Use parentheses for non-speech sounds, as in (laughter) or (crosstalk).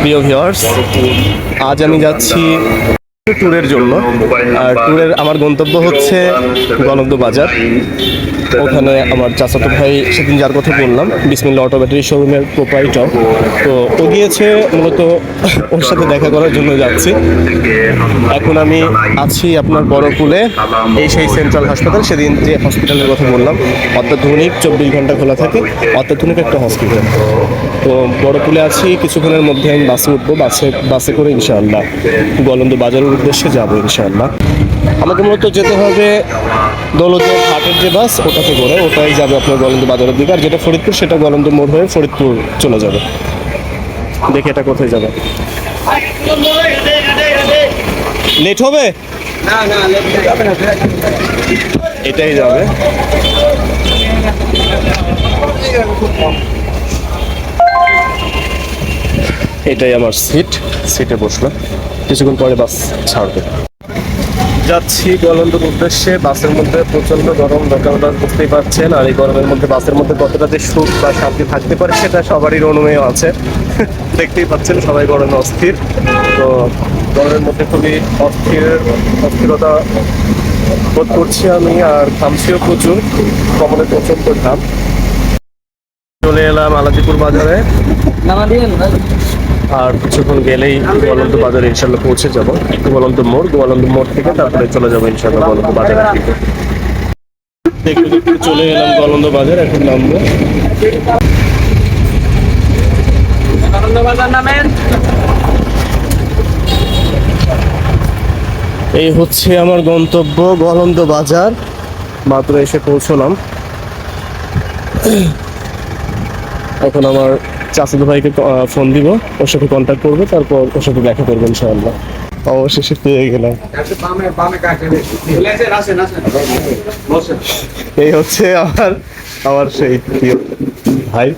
প্রিয় ভিওর্স আজ আমি যাচ্ছি ট্যুরের জন্য। আর ট্যুরের আমার গন্তব্য হচ্ছে গণদ্য বাজার। ওখানে আমার চাচাতো ভাই সেদিন যার কথা বললাম বিসমিল্লা অটো ব্যাটারি শোরুমের প্রোপাইটর তো ও গিয়েছে, মূলত ওর সাথে দেখা করার জন্য যাচ্ছি। এখন আমি আছি আপনার বড়পুলে এই সেই সেন্ট্রাল হাসপাতাল সেদিন যে হসপিটালের কথা বললাম, অত্যাধুনিক, চব্বিশ ঘণ্টা খোলা থাকে। অত্যাধুনিক একটা হসপিটাল তো বড়পুলে আছি, কিছুক্ষণের মধ্যে আমি বাসে উঠবো, বাসে বাসে করে ইনশাআল্লাহ। গলন্দ বাজারের উদ্দেশ্যে যাব ইনশাআল্লাহ। আমাকে মূলত যেতে হবে দৌলতের হাটের যে বাস, ওটাতে করে। ওটাই যাবে আপনার গলন্দ বাজারের দিকে। আর যেটা ফরিদপুর, সেটা গলন্দ মোড় হয়ে ফরিদপুর চলে যাবে। দেখি এটা কোথায় যাবে। লেট হবে? এটাই যাবে। এটাই আমার সিট সিটে বসলাম কিছুক্ষণ পরে বাস ছাড়বে। যাচ্ছি গোয়ালন্দর উদ্দেশ্যে। বাসের মধ্যে প্রচণ্ড গরম, দোকানদার বুঝতেই পারছেন। আর এই গরমের মধ্যে বাসের মধ্যে কতটা যে সুখ বা শান্তি থাকতে পারে, সেটা সবারই অনুমেয় আছে। (laughs) দেখতেই পাচ্ছেন, সবাই গরমে অস্থির। তো গরমের মধ্যে খুবই অস্থির, অস্থিরতা বোধ করছি আমি, আর ঘামছিও প্রচুর। কমলে প্রচণ্ড ঘাম চলে এলাম আলাদিপুর বাজারে। আর কিছুক্ষণ গেলেই গোয়ালন্দ বাজারে ইনশাল্লাহ পৌঁছে যাব। গোয়ালন্দ মোড় গোয়ালন্দ মোড় থেকে তারপরে চলে যাব ইনশাল্লাহ গোয়ালন্দ বাজারের দিকে। দেখতে দেখতে চলে গেলাম গোয়ালন্দ বাজার, এখন নামবো। এই হচ্ছে আমার গন্তব্য গোয়ালন্দ বাজার। মাত্র এসে পৌঁছলাম। এখন আমার চাচাতো ভাইকে ফোন দিব। ওর সাথে কন্ট্যাক্ট করব, তারপর ওর সাথে দেখা করব ইনশাআল্লাহ। অবশেষে পেয়ে গেলাম। এই হচ্ছে আমার আমার সেই প্রিয় ভাই।